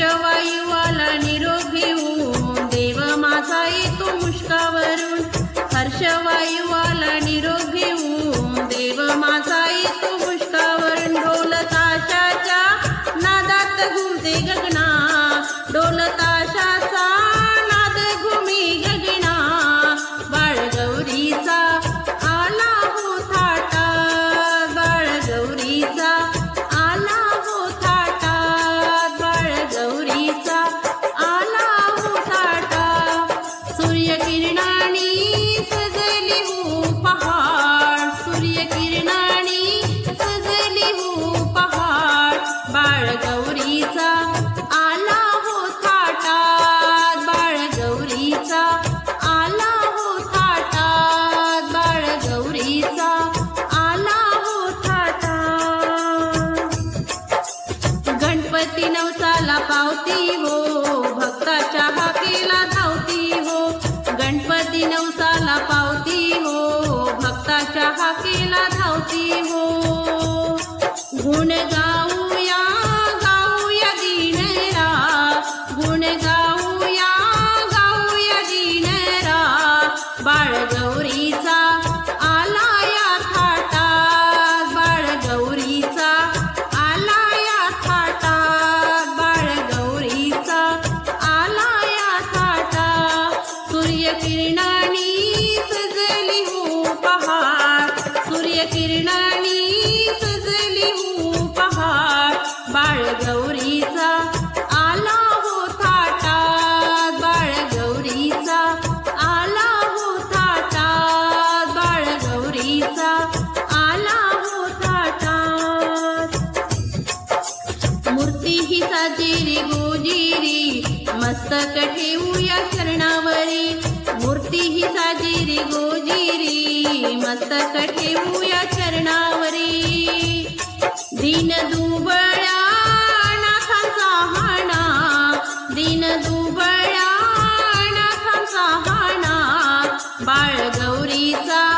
हर्षवायुवाला निरोगी होऊन देव माझा येतो मुष्कावरून. हर्षवायुवा हाकेला धावती हो किरणानी सजली हू पहा बाळ गौरीचा मस्तक ठेवूया चरणावरी. दिन दुबळ्या नाथांचा हाणा. दिन दुबळ्या नाथांचा हाणा. बाळ गौरीचा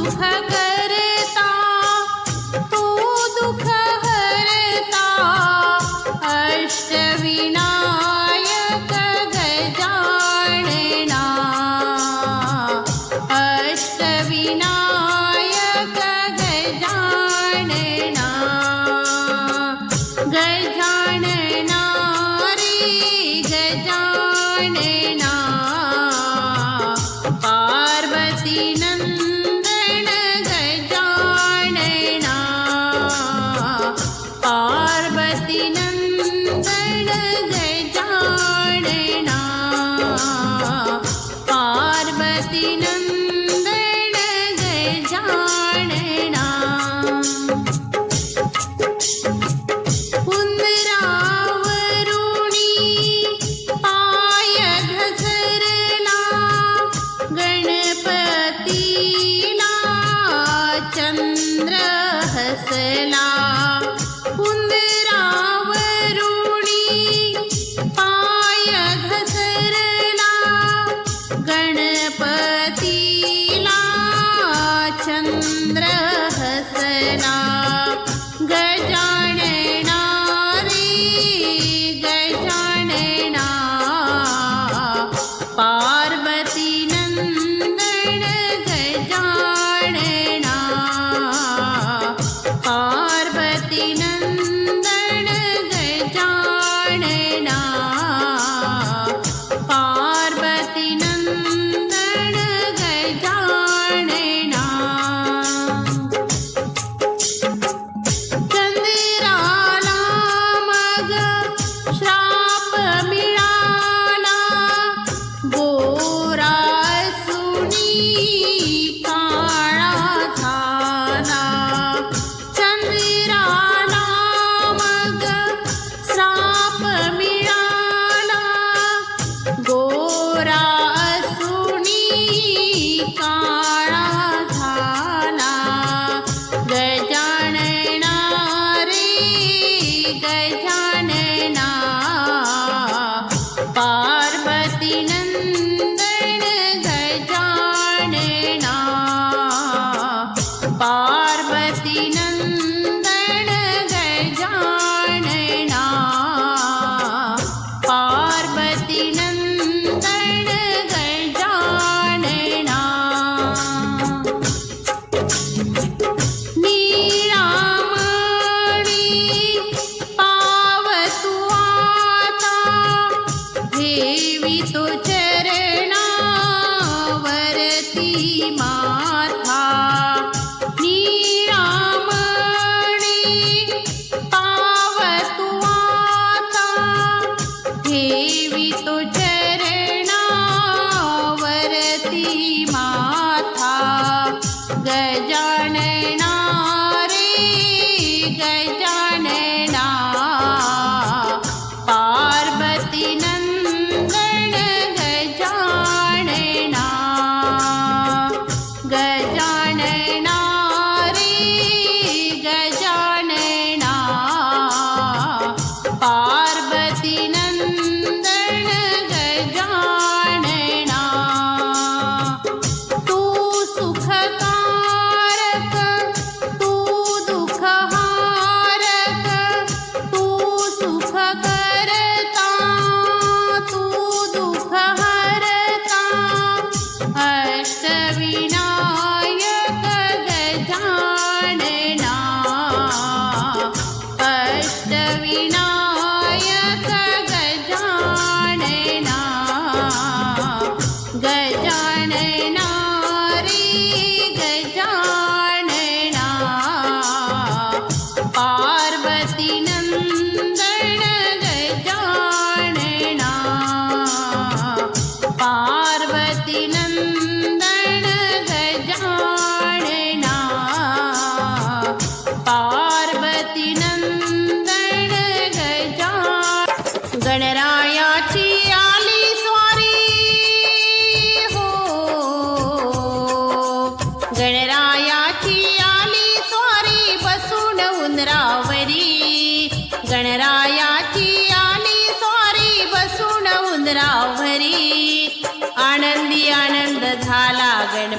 सुभग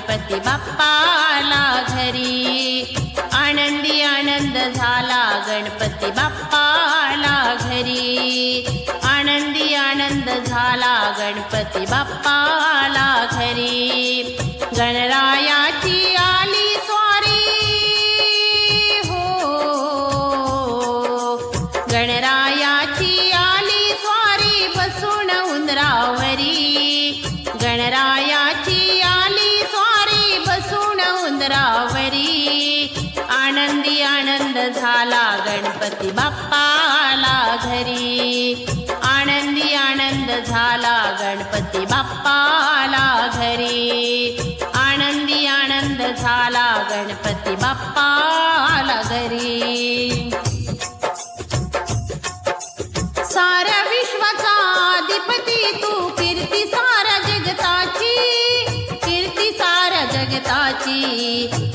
गणपती बाप्पाला घरी. आनंदी आनंद झाला गणपती बाप्पा आला घरी. आनंदी आनंद झाला गणपती बाप्पा आला घरी. गणराया गणपती बाप्पा आला घरी. साऱ्या विश्वाचा अधिपती तू कीर्ती साऱ्या जगताची कीर्ती साऱ्या जगताची.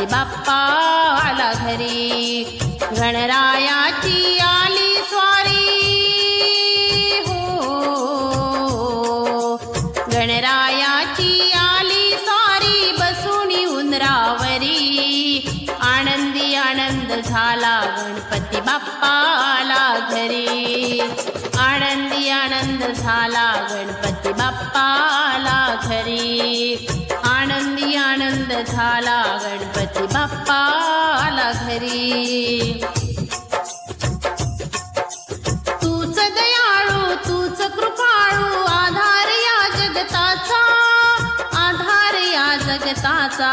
गणपती बाप्पाला घरी. गणरायाची आली स्वारी. हो गणरायाची आली स्वारी बसून उंदरावरी आनंदी आनंद झाला गणपती बाप्पा आला घरी. आनंदी आनंद झाला गणपती बाप्पाला घरी. आनंदी आनंद झाला गणपती बाप्पाला घरी. तूच दयाळू तूच कृपाळू आधार या जगताचा आधार या जगताचा.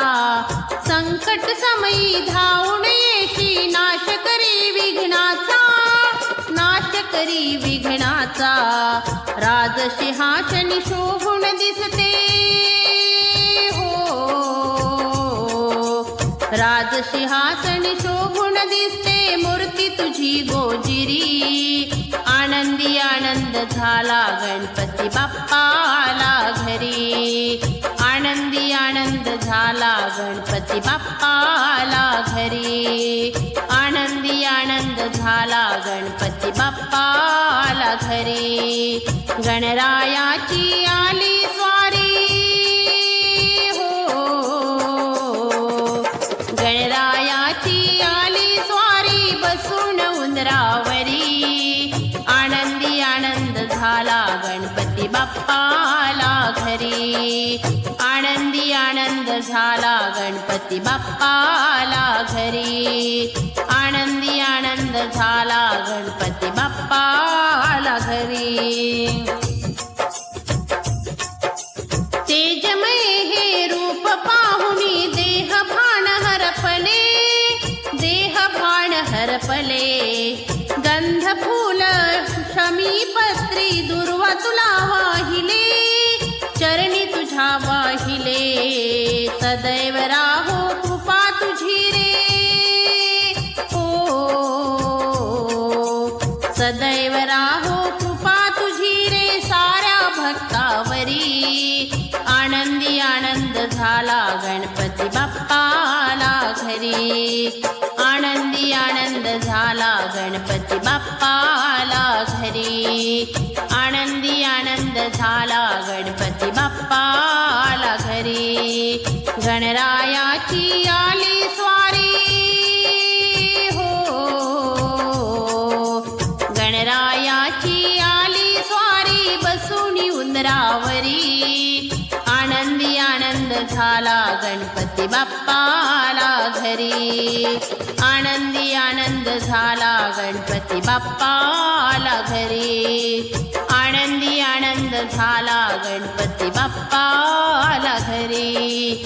संकट समयी धावून येशी नाश करी विघ्नाचा. करी विघ्नाचा. राजसिंहासनी शोभून दिसते. हो. राजसिंहासनी शोभून दिसते. मूर्ती तुझी गोजिरी. आनंदी आनंद झाला गणपती बाप्पाला घरी. आनंदी आनंद झाला गणपती बाप्पाला घरी. आनंदी आनंद झाला गणपती बाप्पाला घरी. गणरायाची आली स्वारी. हो, हो, हो गणरायाची आली स्वारी बसून उंदरावरी. आनंदी आनंद झाला गणपती बाप्पाला घरी. आनंदी आनंद झाला गणपती बाप्पाला घरी. आनंदी आनंद झाला गणपती बाप्पाला घरी. तेजमय हे आनंदी आनंद झाला गणपती बाप्पाला घरी. आनंदी आनंद झाला गणपती बाप्पाला घरी. गणरायाची आली स्वारी. हो गणरायाची आली स्वारी बसुनी उंदरावरी आनंदी आनंद झाला गणपती बाप्पा घरी आनंदी आनंद झाला गणपती बाप्पाला घरी. आनंदी आनंद झाला गणपती बाप्पाला घरी.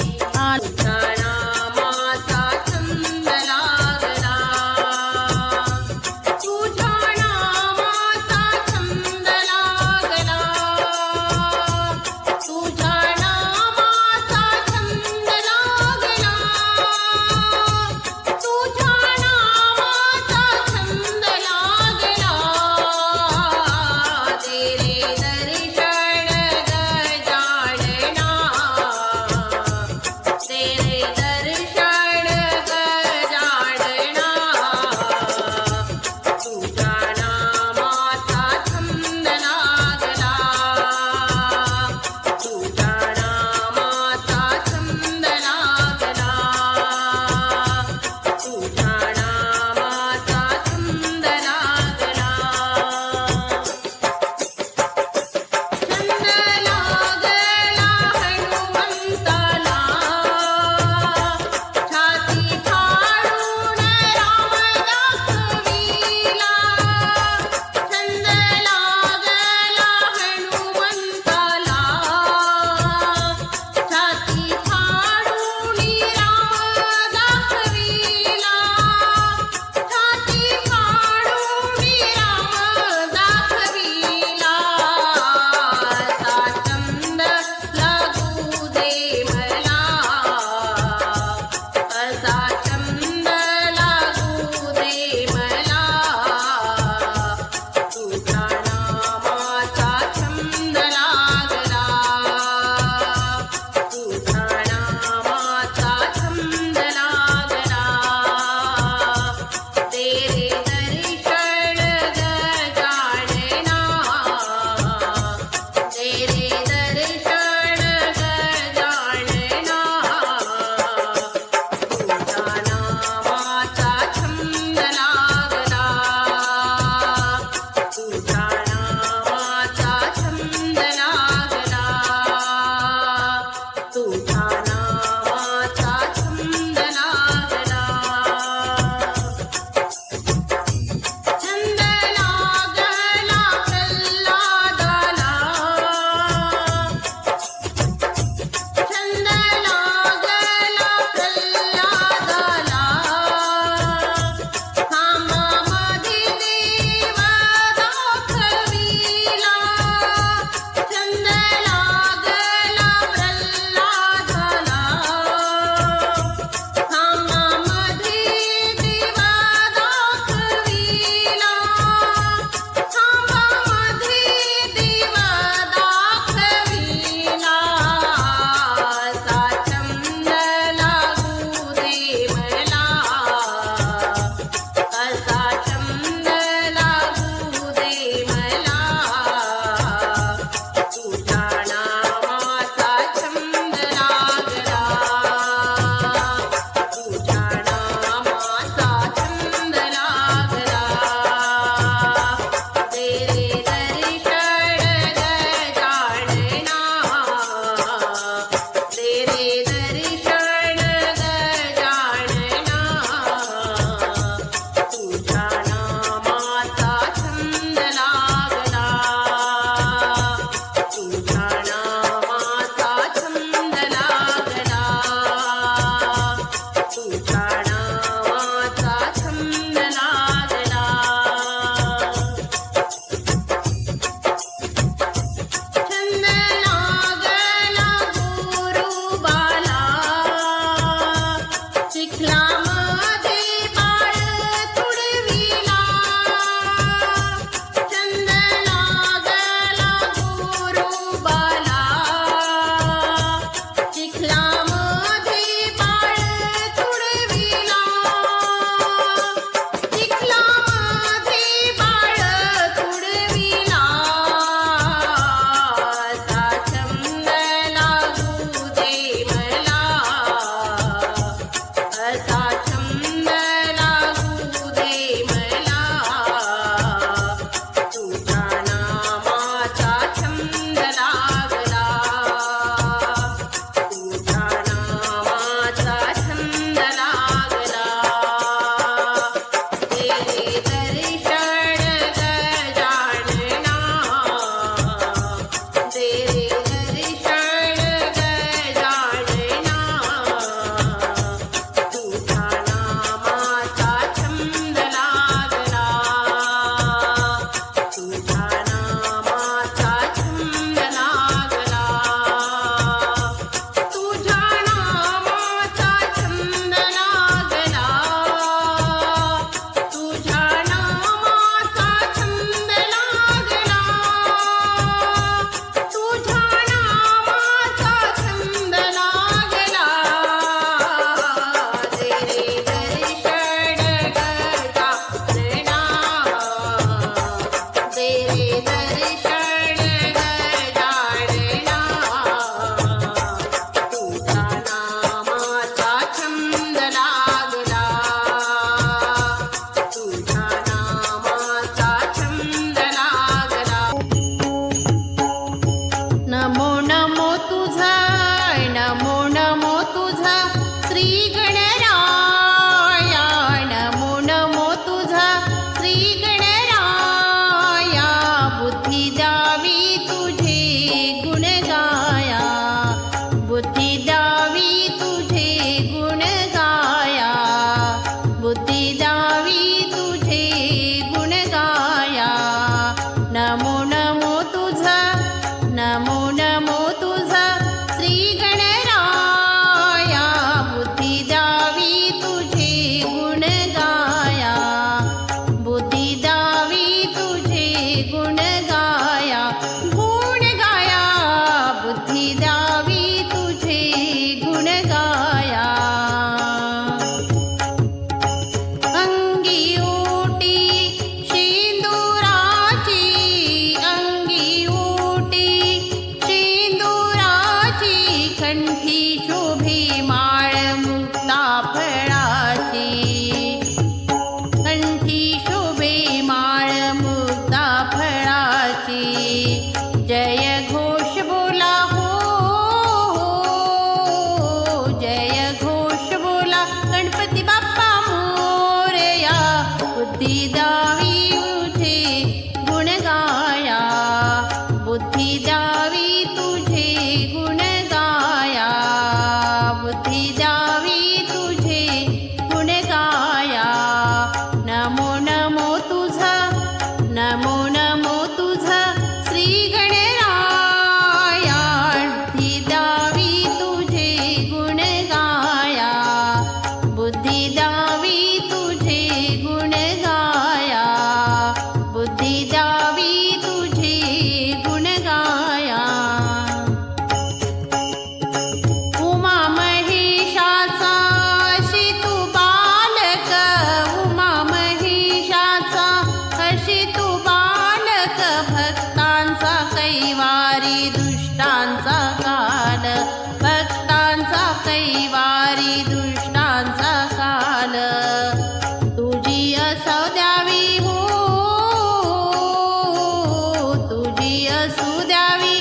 உதவி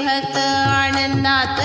भक्त आनंदात